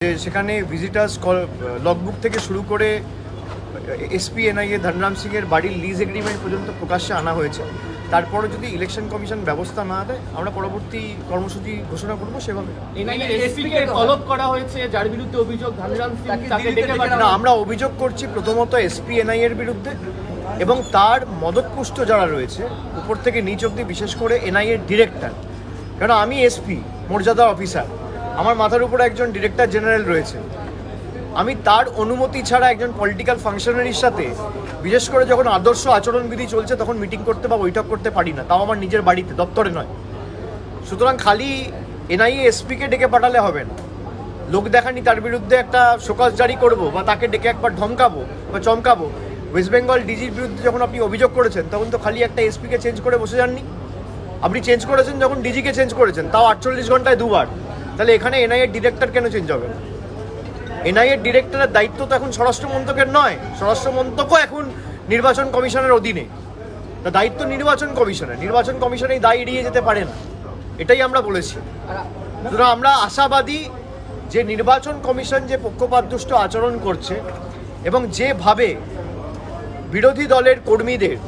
যে সেখানে visitors logbook থেকে শুরু করে এসপি এনআইএ ধনরাম সিং এর বাড়ির লিজ এগ্রিমেন্ট পর্যন্ত প্রকাশ্যে আনা হয়েছে। তারপরে যদি ইলেকশন কমিশন ব্যবস্থা না দেয় আমরা পরবর্তী কর্মসূচি ঘোষণা করব সেভাবে। এসপি কে তলব করা হয়েছে যার বিরুদ্ধে অভিযোগ ধনরাম সিং তাকে ডেকে না আমরা অভিযোগ করছি প্রথমত এসপি এনআই এর বিরুদ্ধে এবং তার মদতপুষ্ট যারা রয়েছে উপর থেকে নিচ অব্দি বিশেষ করে এনআই এর ডিরেক্টর কারণ আমি এসপি মর্যাদা অফিসার আমার মাথার উপরে একজন ডিরেক্টর জেনারেল রয়েছে। আমি তার অনুমতি ছাড়া একজন পলিটিক্যাল ফাংশনারির সাথে, বিশেষ করে যখন আদর্শ আচরণবিধি চলছে, তখন মিটিং করতে বা বৈঠক করতে পারি না। তাও আমার নিজের বাড়িতে, দপ্তরে নয়। সুতরাং খালি এনআইএ এসপিকে ডেকে পাঠালে হবে না। লোক দেখানি তার বিরুদ্ধে একটা শোকজ জারি করব বা তাকে ডেকে একবার ধমকাবো বা চমকাবো। ওয়েস্ট বেঙ্গল ডিজির বিরুদ্ধে যখন আপনি অভিযোগ করেছেন, তখন তো খালি একটা এসপিকে চেঞ্জ করে বসে যাননি। আপনি চেঞ্জ করেছেন যখন ডিজিকে চেঞ্জ করেছেন, তাও আটচল্লিশ ঘন্টায় দুবার। তাহলে এখানে এনআইএর ডিরেক্টর কেন চেঞ্জ হবে? না এনআইএর ডিরেক্টরের দায়িত্ব তো এখন স্বরাষ্ট্র মন্ত্রকের নয় স্বরাষ্ট্র মন্ত্রকও এখন নির্বাচন কমিশনের অধীনে। তা দায়িত্ব নির্বাচন কমিশনের, নির্বাচন কমিশন এই দায় এড়িয়ে যেতে পারে না। এটাই আমরা বলেছি। সুতরাং আমরা আশাবাদী যে নির্বাচন কমিশন যে পক্ষপাতদুষ্ট আচরণ করছে এবং যেভাবে বিরোধী দলের কর্মীদের,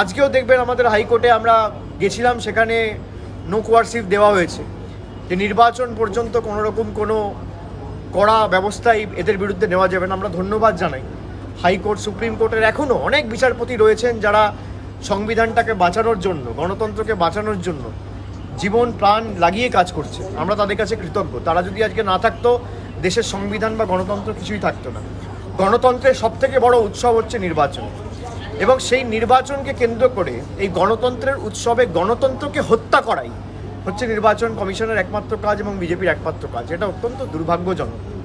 আজকেও দেখবেন আমাদের হাইকোর্টে আমরা গেছিলাম, সেখানে নো কোয়ারসিভ দেওয়া হয়েছে। যে নির্বাচন পর্যন্ত কোনো রকম কোনো কড়া ব্যবস্থাই এদের বিরুদ্ধে নেওয়া যাবে না। আমরা ধন্যবাদ জানাই। হাইকোর্ট, সুপ্রিম কোর্টের এখনও অনেক বিচারপতি রয়েছেন যারা সংবিধানটাকে বাঁচানোর জন্য, গণতন্ত্রকে বাঁচানোর জন্য জীবন, প্রাণ লাগিয়ে কাজ করছে। আমরা তাদের কাছে কৃতজ্ঞ। তারা যদি আজকে না থাকতো, দেশের সংবিধান বা গণতন্ত্র কিছুই থাকতো না। গণতন্ত্রের সব থেকে বড় উৎসব হচ্ছে নির্বাচন। এবং সেই নির্বাচনকে কেন্দ্র করে এই গণতন্ত্রের উৎসবে গণতন্ত্রকে হত্যা করাই হচ্ছে নির্বাচন কমিশনের একমাত্র কাজ এবং বিজেপির একমাত্র কাজ। এটা অত্যন্ত দুর্ভাগ্যজনক।